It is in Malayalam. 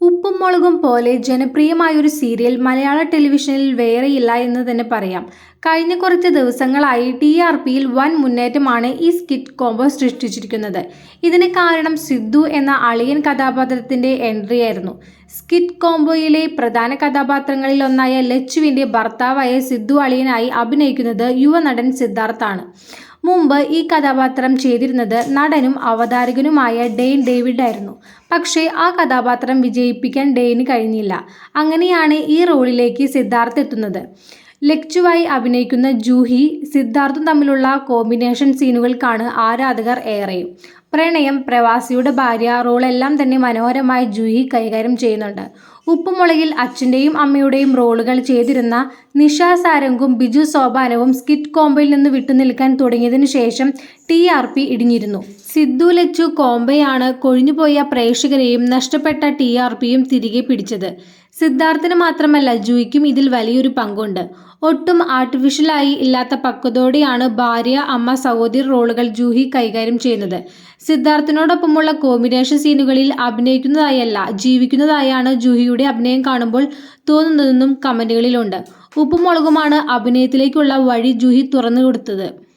ഉപ്പും മുളകും പോലെ ജനപ്രിയമായൊരു സീരിയൽ മലയാള ടെലിവിഷനിൽ വേറെയില്ല എന്ന് തന്നെ പറയാം. കഴിഞ്ഞ കുറച്ച് ദിവസങ്ങളായി ടി ആർ പിയിൽ വൻ മുന്നേറ്റമാണ് ഈ സ്കിറ്റ് കോംബോ സൃഷ്ടിച്ചിരിക്കുന്നത്. ഇതിന് കാരണം സിദ്ധു എന്ന അളിയൻ കഥാപാത്രത്തിന്റെ എൻട്രി ആയിരുന്നു സ്കിറ്റ് കോംബോയിലെ പ്രധാന കഥാപാത്രങ്ങളിൽ ഒന്നായ ലച്ചുവിന്റെ ഭർത്താവായ സിദ്ധു അളിയനായി അഭിനയിക്കുന്നത് യുവനടൻ സിദ്ധാർത്ഥാണ്. മുമ്പ് ഈ കഥാപാത്രം ചെയ്തിരുന്നത് നടനും അവതാരകനുമായ ഡെയ്ൻ ഡേവിഡ് ആയിരുന്നു പക്ഷേ ആ കഥാപാത്രം വിജയിപ്പിക്കാൻ ഡെയ്ന് കഴിഞ്ഞില്ല. അങ്ങനെയാണ് ഈ റോളിലേക്ക് സിദ്ധാർത്ഥ് എത്തുന്നത്. ലക്ചുവായി അഭിനയിക്കുന്ന ജൂഹി സിദ്ധാർത്ഥും തമ്മിലുള്ള കോമ്പിനേഷൻ സീനുകൾക്കാണ് ആരാധകർ ഏറെയും. പ്രണയം പ്രവാസിയുടെ ഭാര്യ റോളെല്ലാം തന്നെ മനോഹരമായി ജൂഹി കൈകാര്യം ചെയ്യുന്നുണ്ട്. ഉപ്പുമുളകിൽ അച്ഛന്റെയും അമ്മയുടെയും റോളുകൾ ചെയ്തിരുന്ന നിഷ സാരംഗും ബിജു സോപാനവും സ്കിറ്റ് കോംബോയിൽ നിന്ന് വിട്ടുനിൽക്കാൻ തുടങ്ങിയതിനു ശേഷം ടി ആർ പി ഇടിഞ്ഞിരുന്നു. സിദ്ധു ലച്ചു കോംബയാണ് കൊഴിഞ്ഞുപോയ പ്രേക്ഷകരെയും നഷ്ടപ്പെട്ട ടി ആർ പിയും തിരികെ പിടിച്ചത്. സിദ്ധാർത്ഥിന് മാത്രമല്ല ജൂയിക്കും ഇതിൽ വലിയൊരു പങ്കുണ്ട്. ഒട്ടും ആർട്ടിഫിഷ്യലായി ഇല്ലാത്ത പക്വതോടെയാണ് ഭാര്യ അമ്മ സഹോദരി റോളുകൾ ജൂഹി കൈകാര്യം ചെയ്യുന്നത്. സിദ്ധാർത്ഥിനോടൊപ്പമുള്ള കോമ്പിനേഷൻ സീനുകളിൽ അഭിനയിക്കുന്നതായല്ല ജീവിക്കുന്നതായാണ് ജൂഹിയുടെ അഭിനയം കാണുമ്പോൾ തോന്നുന്നതെന്നും കമന്റുകളിലുണ്ട്. ഉപ്പുമുളകുമാണ് അഭിനയത്തിലേക്കുള്ള വഴി ജൂഹി തുറന്നു കൊടുത്തത്